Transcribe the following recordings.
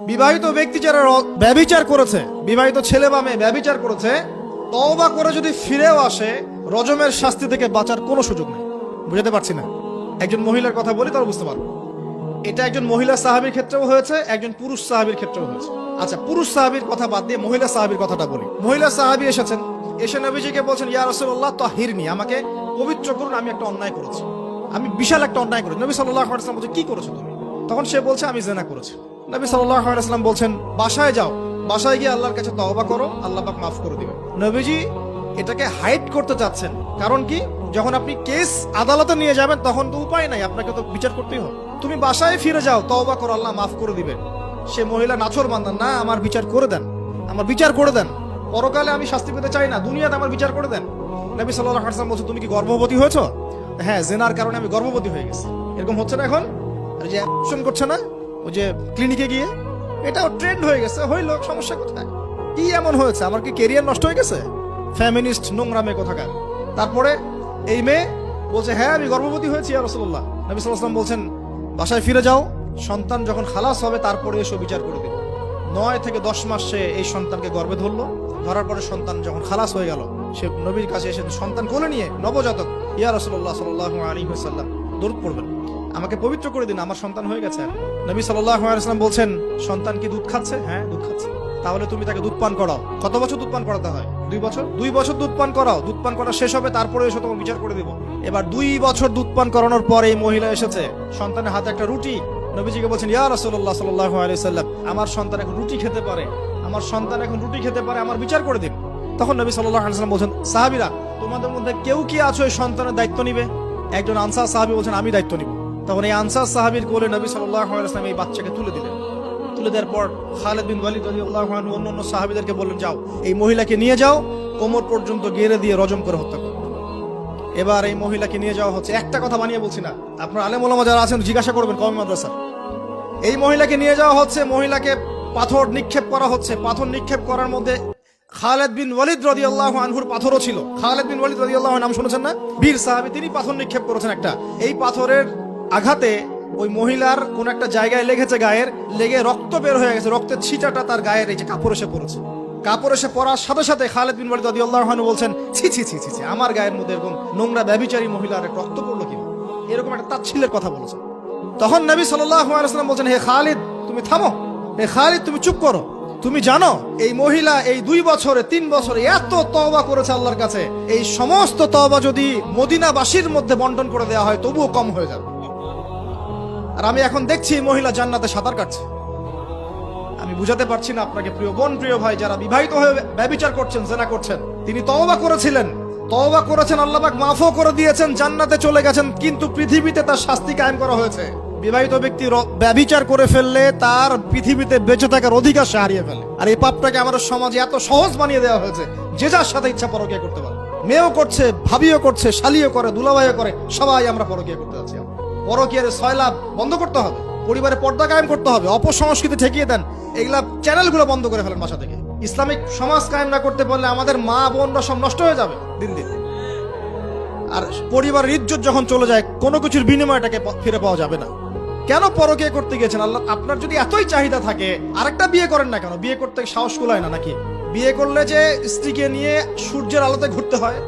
বিবাহিত ব্যক্তি যারা র- ব্যভিচার করেছে, বিবাহিত ছেলে বা মেয়ে ব্যভিচার করেছে, তওবা করে যদি ফিরেও আসে, রজমের শাস্তি থেকে বাঁচার কোনো সুযোগ নেই। বুঝতে পারছি না। একজন মহিলার কথা বলি, তাহলে বুঝতে পারব। এটা একজন মহিলা সাহাবীর ক্ষেত্রেও হয়েছে, একজন পুরুষ সাহাবীর ক্ষেত্রেও হয়েছে। আচ্ছা পুরুষ সাহাবীর কথা বাদ দিয়ে মহিলা সাহাবীর কথাটা বলি। মহিলা সাহাবী এসেছেন, এসে নবীজিকে বলছেন, ইয়া রাসূলুল্লাহ, তাহিরনি। আমাকে পবিত্র করুন, আমি একটা অন্যায় করেছি। আমি বিশাল একটা অন্যায় করেছি। নবী ওয়াসাল্লাম বলছে, কি করেছ তুমি? তখন সে বলছে, আমি জেনা করেছি। নবী আলাইহি বলছেন, বাসায় যাও। বাসায় গিয়ে আল্লাহর কাছে তওবা করো, আল্লাহ পাক মাফ করে দিবেন। নবীজি এটাকে হাইড করতে চাচ্ছেন। কারণ কি? যখন আপনি কেস আদালতে নিয়ে যাবেন, তখন তো উপায় নাই, আপনাকে তো বিচার করতেই হবে। তুমি বাসায় ফিরে যাও, তওবা করো, আল্লাহ মাফ করে দিবেন। সে মহিলা নাছর বান্দান না, আমার বিচার করে দেন। আমার বিচার করে দেন। পরকালে আমি শাস্তি পেতে চাই না, দুনিয়াতে আমার বিচার করে দেন। নবী সাল্লাহ ওয়াসাল্লাম বলছে, তুমি কি গর্ভবতী হয়েছো? হ্যাঁ জেনার কারণে আমি গর্ভবতী হয়ে গেছি। এরকম হচ্ছে না এখন? যে করছে না? ওই যে ক্লিনিকে গিয়ে এটাও ট্রেন্ড হয়ে গেছে। হইল, সমস্যা কোথায়? কি এমন হয়েছে? আমার কি কেরিয়ার নষ্ট হয়ে গেছে? ফ্যামিনিস্ট নোংরা মেয়ে কোথাকার? তারপরে এই মেয়ে বলছে হ্যাঁ আমি গর্ভবতী হয়েছি আর রসুল্লাহ নবী সাল্লাম বলছেন, বাসায় ফিরে যাও, সন্তান যখন খালাস হবে, তারপরে এসে বিচার করে নয় থেকে দশ মাস সে এই সন্তানকে গর্বে ধরলো। ধরার পরে সন্তান যখন খালাস হয়ে গেল, সে নবীর কাছে এসে সন্তান কোলে নিয়ে নবজাতক, ইয়া রসুল্লাহ সাল্লাহ আলী সাল্লাম দূরত পড়বেন। আমাকে পবিত্র করে দিন, আমার সন্তান হয়ে গেছে। নবী সাল্লাহ আলাইসাল্লাম বলছেন, সন্তান কি দুধ খাচ্ছে? হ্যাঁ দুধ খাচ্ছে। তাহলে তুমি তাকে দুধ পান করাও। কত বছর দুধ পান করাতে হয়? দুই বছর? দুই বছর দুধ পান করাও। দুধ পান করা শেষ হবে, তারপরে এসে তোমার বিচার করে দেবো। এবার দুই বছর দুধ পান করানোর পরে এই মহিলা এসেছে। সন্তানের হাতে একটা রুটি। নবীজিকে বলছেন, ইয়া রাসূলুল্লাহ সাল্লাল্লাহু আলাইহি সাল্লাম আমার সন্তান এখন রুটি খেতে পারে। আমার সন্তান এখন রুটি খেতে পারে, আমার বিচার করে দিন। তখন নবী সাল্লাল্লাহু আলাইহি সাল্লাম বলছেন, সাহাবীরা, তোমাদের মধ্যে কেউ কি আছো এই সন্তানের দায়িত্ব নিবে? একজন আনসার সাহাবী বলছেন, আমি দায়িত্ব নিব। তখন এই আনসার সাহাবীর কোলে নবী সাল্লাম এই বাচ্চাকে তুলে দিলেন। তুলে দেওয়ার পর খালেদ বিন ওয়ালিদ আনহু অন্য অন্য সাহাবীদেরকে বললেন, যাও, এই মহিলাকে নিয়ে যাও, কোমর পর্যন্ত গেড়ে দিয়ে রজম করে হত্যা করো। এবার এই মহিলাকে নিয়ে যাওয়া হচ্ছে। একটা কথা বানিয়ে বলছি না, আপনার আলেম ওলামা যারা আছেন, জিজ্ঞাসা করবেন কম মাদ্রাসা। এই মহিলাকে নিয়ে যাওয়া হচ্ছে, মহিলাকে পাথর নিক্ষেপ করা হচ্ছে। পাথর নিক্ষেপ করার মধ্যে খালেদ বিন ওয়ালিদ রাদিয়াল্লাহু আনহুর পাথরও ছিল। খালেদ বিন ওয়ালিদ রাদিয়াল্লাহু আনহু নাম শুনেছেন না? বীর সাহাবী, তিনি পাথর নিক্ষেপ করেছেন একটা। এই পাথরের আঘাতে ওই মহিলার কোন একটা জায়গায় লেগেছে গায়ের, লেগে রক্ত বের হয়ে গেছে। রক্তের ছিটাটা তার গায়ের এই যে কাপড় এসে পড়েছে। কাপড় এসে পড়ার সাথে সাথে খালেদ বিন ওয়ালিদ রাদিয়াল্লাহু আনহু বলছেন, ছি ছি ছি ছি আমার গায়ের মধ্যে এরকম নোংরা ব্যভিচারী মহিলার রক্ত পড়ল কি এরকম একটা তাচ্ছিল্যের কথা বলেছেন। তখন নবী সাল্লাল্লাহু আলাইহি ওয়াসাল্লাম বলছেন, হে খালিদ, তুমি থামো। হে খালিদ, তুমি চুপ করো। তুমি জানো, এই মহিলা এই দুই বছরে, তিন বছরে এত তওবা করেছে আল্লাহর কাছে। এই সমস্ত তওবা যদি মদিনাবাসীর মধ্যে বন্টন করে দেওয়া হয়, তবুও কম হয়ে যাবে। আর আমি এখন দেখছি মহিলা জান্নাতে সাঁতার কাটছে। আমি বুঝাতে পারছি না আপনাকে, প্রিয় বোন, প্রিয় ভাই, যারা বিবাহিত হয়ে ব্যবিচার করছেন, জেনা করছেন, তিনি তওবা করেছিলেন। তওবা করেছেন আল্লাহবাক মাফও করে দিয়েছেন, জান্নাতে চলে গেছেন, কিন্তু পৃথিবীতে তার শাস্তি কায়েম করা হয়েছে। বিবাহিত ব্যক্তি র- ব্যভিচার করে ফেললে তার পৃথিবীতে বেঁচে থাকার অধিকার সে হারিয়ে ফেলে। আর এই পাপটাকে আমাদের সমাজে এত সহজ বানিয়ে দেওয়া হয়েছে, যে যার সাথে ইচ্ছা পরকিয়া করতে পারে মেয়েও করছে, ভাবিও করছে, শালিও করে, দুলাভাইও করে, সবাই আমরা পরকিয়া করতে যাচ্ছি পরকিয়ার সয়লাভ বন্ধ করতে হবে, পরিবারে পর্দা কায়েম করতে হবে, অপসংস্কৃতি ঠেকিয়ে দেন এগুলা চ্যানেলগুলো বন্ধ করে ফেলেন বাসা থেকে। ইসলামিক সমাজ কায়েম না করতে পারলে আমাদের মা বোনরা সব নষ্ট হয়ে যাবে দিন দিন। আর পরিবারের ইজ্জত যখন চলে যায়, কোনো কিছুর বিনিময়টাকে ফিরে পাওয়া যাবে না। কেন পরকে করতে গেছেন? আল্লাহ, আপনার যদি এতই চাহিদা থাকে, আরেকটা বিয়ে করেন না কেন? বিয়ে করতে সাহস কুলায় না নাকি? বিয়ে করলে যে স্ত্রীকে নিয়ে সূর্যের আলোতে ঘুরতে হয়,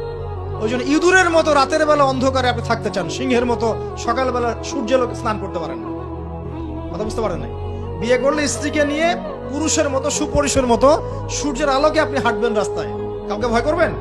ওই জন্য ইঁদুরের মতো রাতের বেলা অন্ধকারে আপনি থাকতে চান, সিংহের মতো সকালবেলা সূর্যের লোকে স্নান করতে পারেন না। কথা বুঝতে পারেন নাই? বিয়ে করলে স্ত্রীকে নিয়ে পুরুষের মতো সুপুরুষের মতো সূর্যের আলোকে আপনি হাঁটবেন রাস্তায়। কাউকে ভয় করবেন?